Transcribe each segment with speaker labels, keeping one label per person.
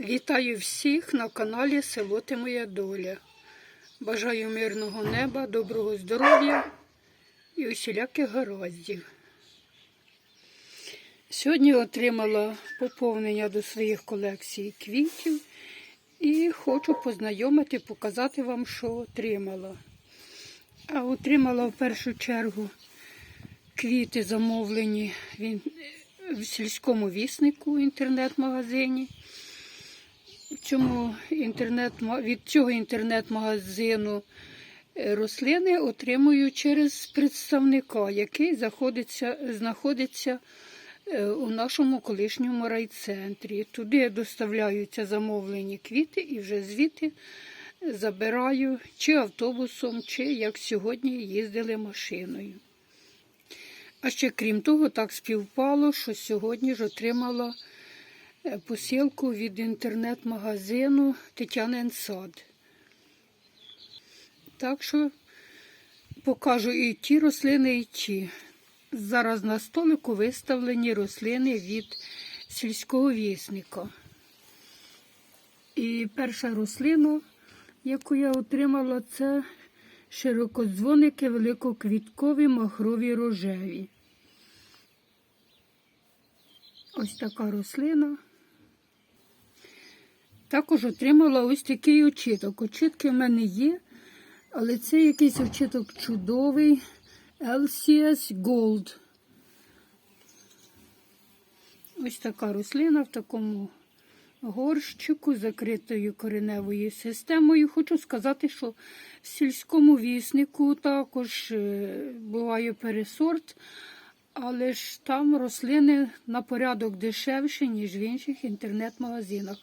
Speaker 1: Вітаю всіх на каналі Село Ти Моя Доля. Бажаю мирного неба, доброго здоров'я і усіляких гараздів. Сьогодні отримала поповнення до своїх колекцій квітів і хочу познайомити, показати вам, що отримала. А отримала в першу чергу квіти замовлені в сільському віснику в інтернет-магазині. В цьому інтернет, від цього інтернет-магазину е, рослини отримую через представника, який заходиться, знаходиться е, у нашому колишньому райцентрі. Туди доставляються замовлені квіти і вже звідти забираю чи автобусом, чи як сьогодні їздили машиною. А ще крім того, так співпало, що сьогодні ж отримала посилку від інтернет-магазину Тетянин Сад. Так що покажу і ті рослини, і ті. Зараз на столику виставлені рослини від сільського вісника. І перша рослина, яку я отримала, це широкодзвоники великоквіткові махрові рожеві. Ось така рослина. Також отримала ось такий очіток. Очітки в мене є, але це якийсь очіток чудовий LCS Gold. Ось така рослина в такому горщику, закритою кореневою системою. Хочу сказати, що в сільському віснику також е, буває пересорт, але ж там рослини на порядок дешевші, ніж в інших інтернет-магазинах.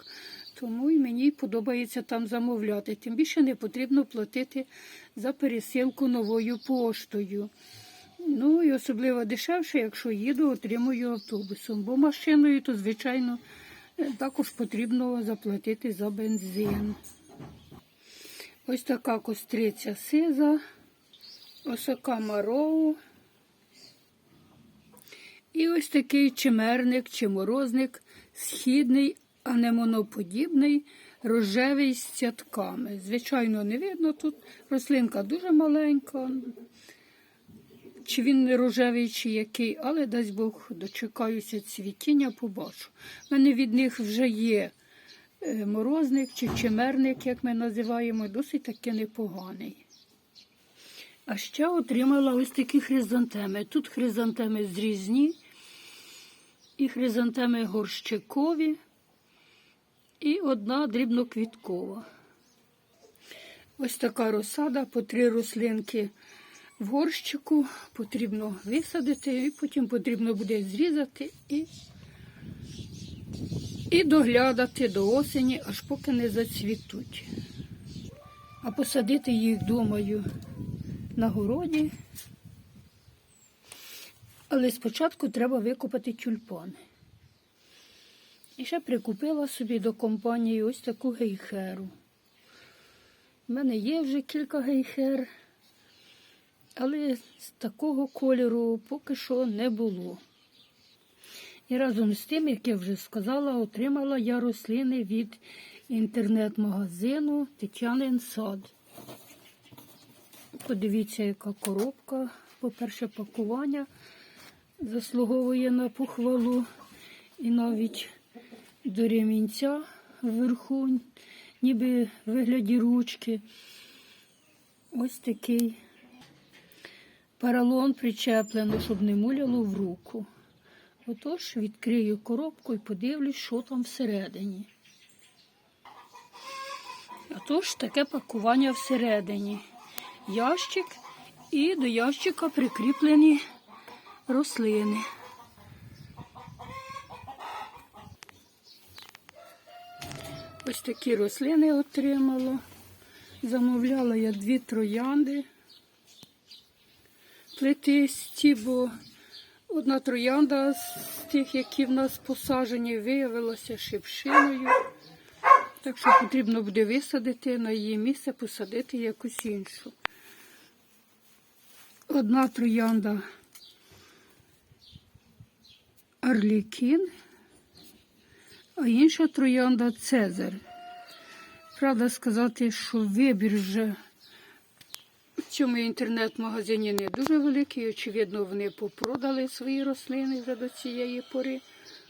Speaker 1: Тому і мені подобається там замовляти. Тим більше не потрібно платити за пересилку новою поштою. Ну і особливо дешевше, якщо їду, отримую автобусом. Бо машиною, то, звичайно, е, також потрібно заплатити за бензин. Ось така костриця сиза, осока мароу. І ось такий чимерник чи морозник, східний, анемоноподібний, рожевий з цятками. Звичайно, не видно тут. Рослинка дуже маленька. Чи він не рожевий, чи який, але дасть Бог дочекаюся цвітіння, побачу. У мене від них вже є е, морозник чи чимерник, як ми називаємо, досить таки непоганий. А ще отримала ось такі хризантеми. Тут хризантеми зрізні, і хризантеми горщикові, і одна дрібноквіткова. Ось така розсада по три рослинки в горщику потрібно висадити, і потім потрібно буде зрізати і, і доглядати до осені, аж поки не зацвітуть. А посадити їх, думаю, на городі. Але спочатку треба викопати тюльпани. І ще прикупила собі до компанії ось таку гейхеру. У мене є вже кілька гейхер, але з такого кольору поки що не було. І разом з тим, як я вже сказала, отримала я рослини від інтернет-магазину Тетянин Сад. Подивіться, яка коробка. По-перше, пакування заслуговує на похвалу. І навіть до ремінця вверху, ніби в вигляді ручки. Ось такий паралон причеплено, щоб не муляло в руку. Отож, відкрию коробку і подивлюсь, що там всередині. Отож, таке пакування всередині. Ящик і до ящика прикріплені рослини. Ось такі рослини отримала. Замовляла я дві троянди плетисті, бо одна троянда з тих, які в нас посаджені, виявилася шипшиною. Так що потрібно буде висадити на її місце, посадити якусь іншу. Одна троянда Арлікін, а інша троянда Цезар. Правда сказати, що вибір вже в цьому інтернет-магазині не дуже великий. Очевидно, вони попродали свої рослини вже до цієї пори.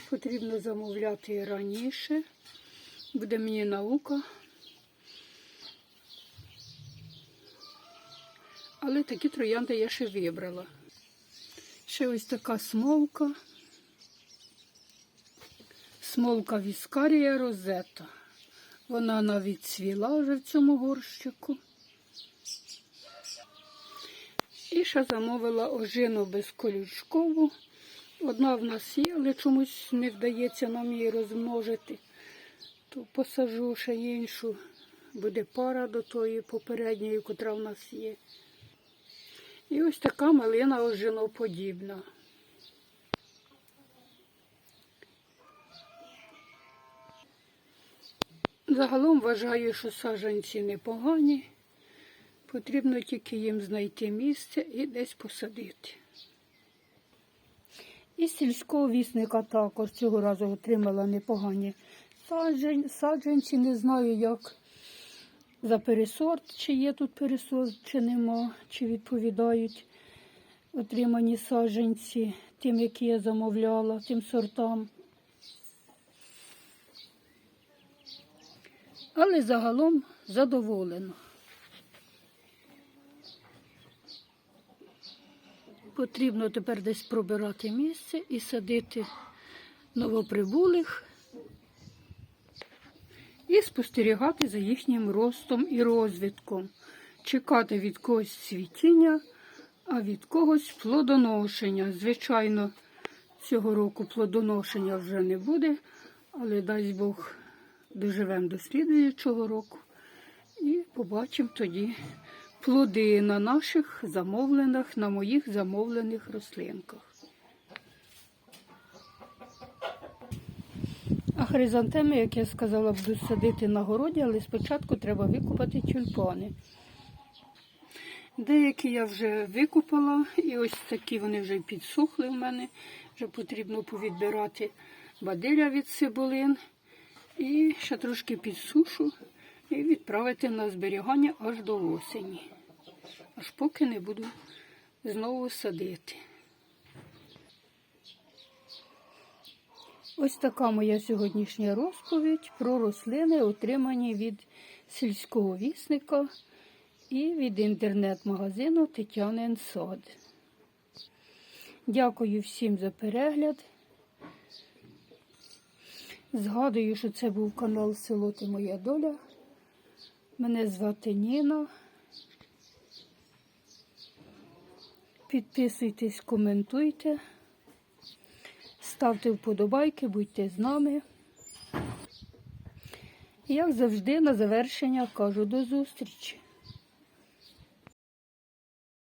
Speaker 1: Потрібно замовляти раніше. Буде мені наука. Але такі троянди я ще вибрала. Ще ось така смолка. Смолка Віскарія Розета. Вона навіть цвіла вже в цьому горщику. І ще замовила ожину безколючкову. Одна в нас є, але чомусь не вдається нам її розмножити. То посажу ще іншу. Буде пара до тої попередньої, котра в нас є. І ось така малина ожиноподібна. Загалом вважаю, що саджанці непогані. Потрібно тільки їм знайти місце і десь посадити. І сільського вісника також цього разу отримала непогані саджань- саджанці. Не знаю, як за пересорт, чи є тут пересорт, чи нема, чи відповідають отримані саджанці тим, які я замовляла, тим сортам. Але загалом задоволена. Потрібно тепер десь пробирати місце і садити новоприбулих і спостерігати за їхнім ростом і розвитком, чекати від когось цвітіння, а від когось плодоношення. Звичайно, цього року плодоношення вже не буде, але дасть Бог доживемо до слідуючого року і побачимо тоді плоди на наших замовлених, на моїх замовлених рослинках. А хризантеми, як я сказала, буду садити на городі, але спочатку треба викупати тюльпани. Деякі я вже викупала, і ось такі вони вже підсохли в мене. Вже потрібно повідбирати бадиля від цибулин. І ще трошки підсушу і відправити на зберігання аж до осені. Аж поки не буду знову садити. Ось така моя сьогоднішня розповідь про рослини, отримані від сільського вісника і від інтернет-магазину Тетянин Сад. Дякую всім за перегляд. Згадую, що це був канал Село Ти Моя Доля. Мене звати Ніна. Підписуйтесь, коментуйте, ставте вподобайки, будьте з нами. Як завжди, на завершення кажу до зустрічі.